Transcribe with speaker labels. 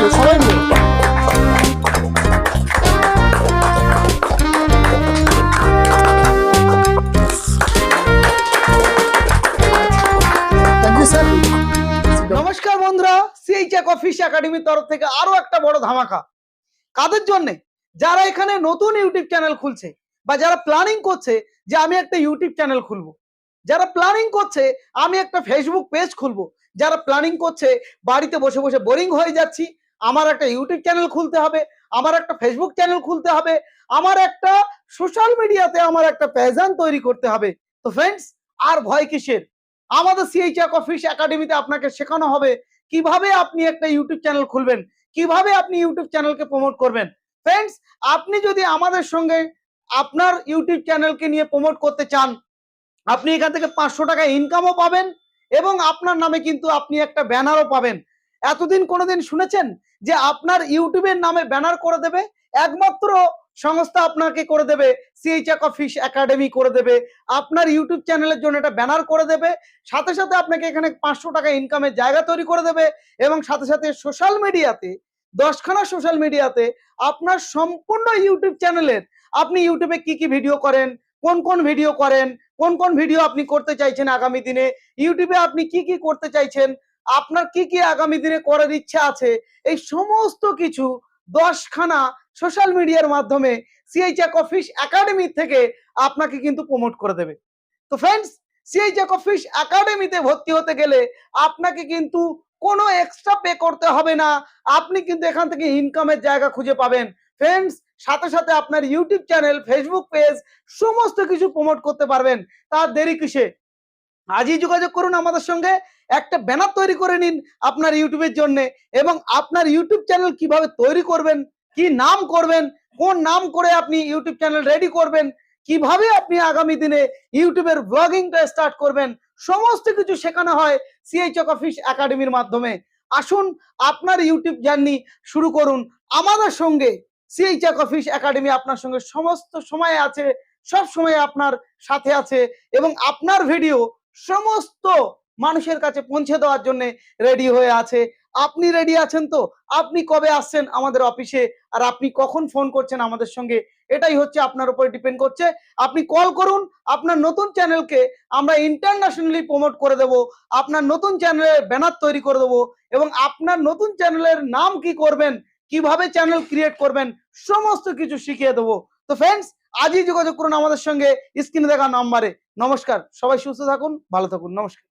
Speaker 1: মিলে সবাই
Speaker 2: নমস্কার বন্ধুরা সিএইচএক অফিস একাডেমির তরফ থেকে আরও একটা বড় ধামাকা। কাদের জন্য? যারা এখানে নতুন ইউটিউব চ্যানেল খুলছে বা যারা প্ল্যানিং করছে যে আমি একটা ইউটিউব চ্যানেল খুলবো, যারা প্ল্যানিং করছে আমি একটা ফেসবুক পেজ খুলবো, যারা প্ল্যানিং করছে বাড়িতে বসে বসে বোরিং হয়ে যাচ্ছি আমার একটা ইউটিউব চ্যানেল খুলতে হবে, আমার একটা ফেসবুক চ্যানেল খুলতে হবে, আমার একটা সোশ্যাল মিডিয়াতে আমার একটা প্যাজান তৈরি করতে হবে। তো ফ্রেন্ডস আর ভয় কিসের? আমাদের সিএইচএক অফিস একাডেমিতে আপনাকে শেখানো হবে কীভাবে আপনি একটা ইউটিউব চ্যানেল খুলবেন, কীভাবে আপনি ইউটিউব চ্যানেলকে প্রমোট করবেন। ফ্রেন্ডস আপনি যদি আমাদের সঙ্গে আপনার ইউটিউব চ্যানেলকে নিয়ে প্রমোট করতে চান, আপনি এখান থেকে পাঁচশো টাকা ইনকামও পাবেন এবং আপনার নামে কিন্তু আপনি একটা ব্যানারও পাবেন। এতদিন কোনোদিন শুনেছেন? যে আপনার ইউটিউবের নামে ব্যানার করে দেবে, একমাত্র সংস্থা আপনাকে করে দেবে সিএইচএক অফিস একাডেমি করে দেবে। আপনার ইউটিউব চ্যানেলের জন্য একটা ব্যানার করে দেবে। সাথে সাথে আপনাকে এখানে পাঁচশো টাকা ইনকামের জায়গা তৈরি করে দেবে এবং সাথে সাথে সোশ্যাল মিডিয়াতে দশখানা সোশ্যাল মিডিয়াতে আপনার সম্পূর্ণ ইউটিউব চ্যানেলের আপনি ইউটিউবে কি কি ভিডিও করেন, কোন কোন ভিডিও করেন, কোন কোন ভিডিও আপনি করতে চাইছেন আগামী দিনে, ইউটিউবে আপনি কি কি করতে চাইছেন আপনার কি কি আগামী দিনে করার ইচ্ছা আছে? এই সমস্ত কিছু দশখানা সোশ্যাল মিডিয়ার মাধ্যমে সিএইচএক অফিস একাডেমি থেকে আপনাকে কিন্তু প্রমোট করে দেবে। তো ফ্রেন্ডস সিএইচএক অফিস একাডেমিতে ভর্তি হতে গেলে আপনাকে কিন্তু কোনো এক্সট্রা পে করতে হবে না। আপনি কিন্তু এখান থেকে ইনকামের জায়গা খুঁজে পাবেন। ফ্রেন্ডস সাথে সাথে আপনার ইউটিউব চ্যানেল ফেসবুক পেজ সমস্ত কিছু প্রমোট করতে পারবেন। তার দেরি কিসে? আজই যোগাযোগ করুন আমাদের সঙ্গে। একটা ব্যানার তৈরি করে নিন আপনার ইউটিউবের জন্য এবং আপনার ইউটিউব চ্যানেল কীভাবে তৈরি করবেন, কি নাম করবেন, কোন নাম করে আপনি ইউটিউব চ্যানেল রেডি করবেন, কীভাবে আপনি আগামী দিনে ইউটিউবের ব্লগিংটা স্টার্ট করবেন, সমস্ত কিছু শেখানো হয় সিএইচএক অফিস একাডেমির মাধ্যমে। আসুন, আপনার ইউটিউব জার্নি শুরু করুন। আমাদের সঙ্গে সিএইচএক অফিস একাডেমি আপনার সঙ্গে সমস্ত সময় আছে, সব সময় আপনার সাথে আছে এবং আপনার ভিডিও সমস্ত মানুষের কাছে পৌঁছে দেওয়ার জন্য রেডি হয়ে আছে। আপনি রেডি আছেন তো? আপনি কবে আসছেন আমাদের অফিসে আর আপনি কখন ফোন করছেন আমাদের সঙ্গে? এটাই হচ্ছে আপনার উপরে ডিপেন্ড করছে। আপনি কল করুন, আপনার নতুন চ্যানেলকে আমরা ইন্টারন্যাশনালি প্রমোট করে দেব, আপনার নতুন চ্যানেলের ব্যানার তৈরি করে দেবো এবং আপনার নতুন চ্যানেলের নাম কি করবেন, কীভাবে চ্যানেল ক্রিয়েট করবেন, সমস্ত কিছু শিখিয়ে দেবো। তো ফ্রেন্ডস আজই যোগাযোগ করুন আমাদের সঙ্গে স্ক্রিনে দেখা নাম্বারে। নমস্কার, সবাই সুস্থ থাকুন, ভালো থাকুন, নমস্কার।